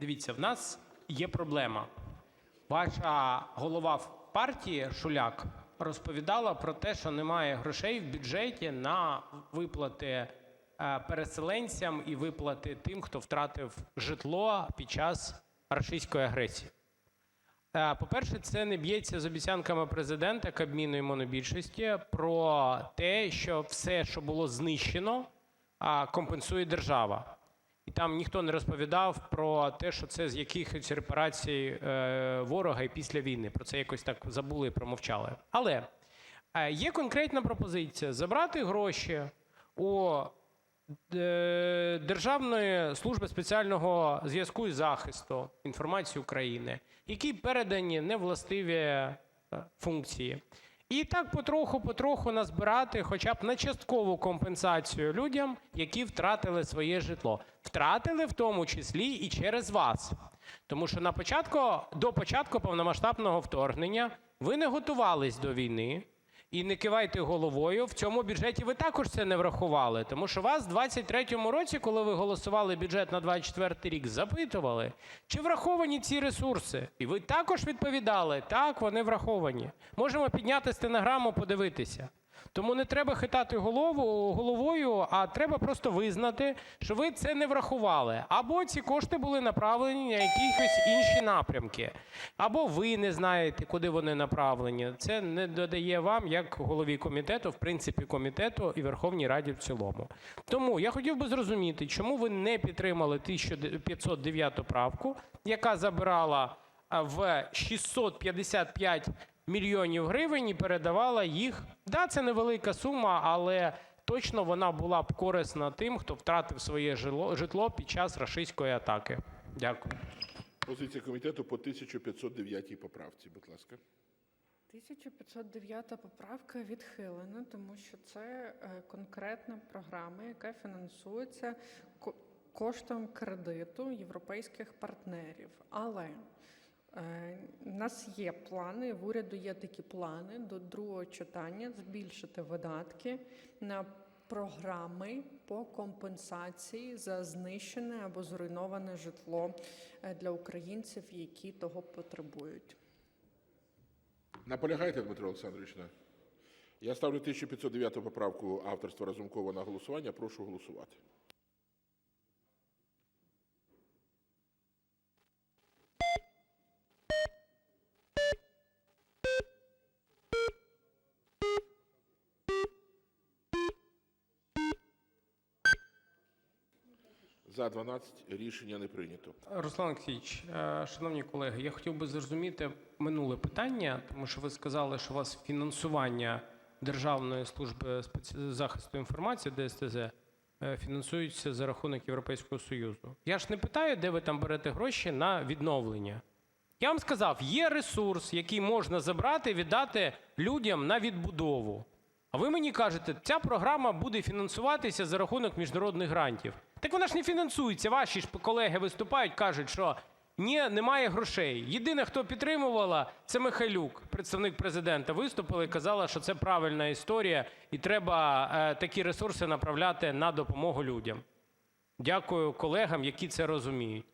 Дивіться, в нас є проблема. Ваша голова партії Шуляк розповідала про те, що немає грошей в бюджеті на виплати е, переселенцям і виплати тим, хто втратив житло під час рашистської агресії. Е, По-перше, це не б'ється з обіцянками президента, Кабміну і монобільшості про те, що все, що було знищено, компенсує держава. І там ніхто не розповідав про те, що це з якихось репарацій е, ворога і після війни. Про це якось так забули і промовчали. Але е, є конкретна пропозиція забрати гроші у е, Державної служби спеціального зв'язку і захисту інформації України, які передані невластиві функції. І так потроху-потроху назбирати хоча б на часткову компенсацію людям, які втратили своє житло. Втратили в тому числі і через вас. Тому що на початку, до початку повномасштабного вторгнення ви не готувались до війни. І не кивайте головою, в цьому бюджеті ви також це не врахували. Тому що вас в 23-му році, коли ви голосували бюджет на 24-й рік, запитували, чи враховані ці ресурси. І ви також відповідали, так, вони враховані. Можемо підняти стенограму, подивитися. Тому не треба хитати голову, головою, а треба просто визнати, що ви це не врахували. Або ці кошти були направлені на якісь інші напрямки, або ви не знаєте, куди вони направлені. Це не додає вам, як голові комітету, в принципі, комітету і Верховній Раді в цілому. Тому я хотів би зрозуміти, чому ви не підтримали 1509 правку, яка забирала в 655 мільйонів гривень і передавала їх. Да, це невелика сума, але точно вона була б корисна тим, хто втратив своє житло під час рашистської атаки. Дякую. Позиція комітету по 1509 поправці, будь ласка. 1509 поправка відхилена, тому що це е, конкретна програма, яка фінансується коштом кредиту європейських партнерів. Але е, в нас є плани, в уряду є такі плани до другого читання збільшити видатки на програми по компенсації за знищене або зруйноване житло е, для українців, які того потребують. Наполягаєте, Дмитро Олександрович? Я ставлю 1509 поправку авторства Разумкова на голосування. Прошу голосувати. За 12 рішення не прийнято. Руслан Олексійович, е, шановні колеги, я хотів би зрозуміти минуле питання, тому що ви сказали, що у вас фінансування Державної служби захисту інформації ДСТЗ е, фінансується за рахунок Європейського Союзу. Я ж не питаю, де ви там берете гроші на відновлення. Я вам сказав, є ресурс, який можна забрати віддати людям на відбудову. А ви мені кажете, ця програма буде фінансуватися за рахунок міжнародних грантів. Так вона ж не фінансується. Ваші ж колеги виступають, кажуть, що ні, немає грошей. Єдине, хто підтримувала, це Михайлюк, представник президента, виступила і казала, що це правильна історія, і треба е, такі ресурси направляти на допомогу людям. Дякую колегам, які це розуміють.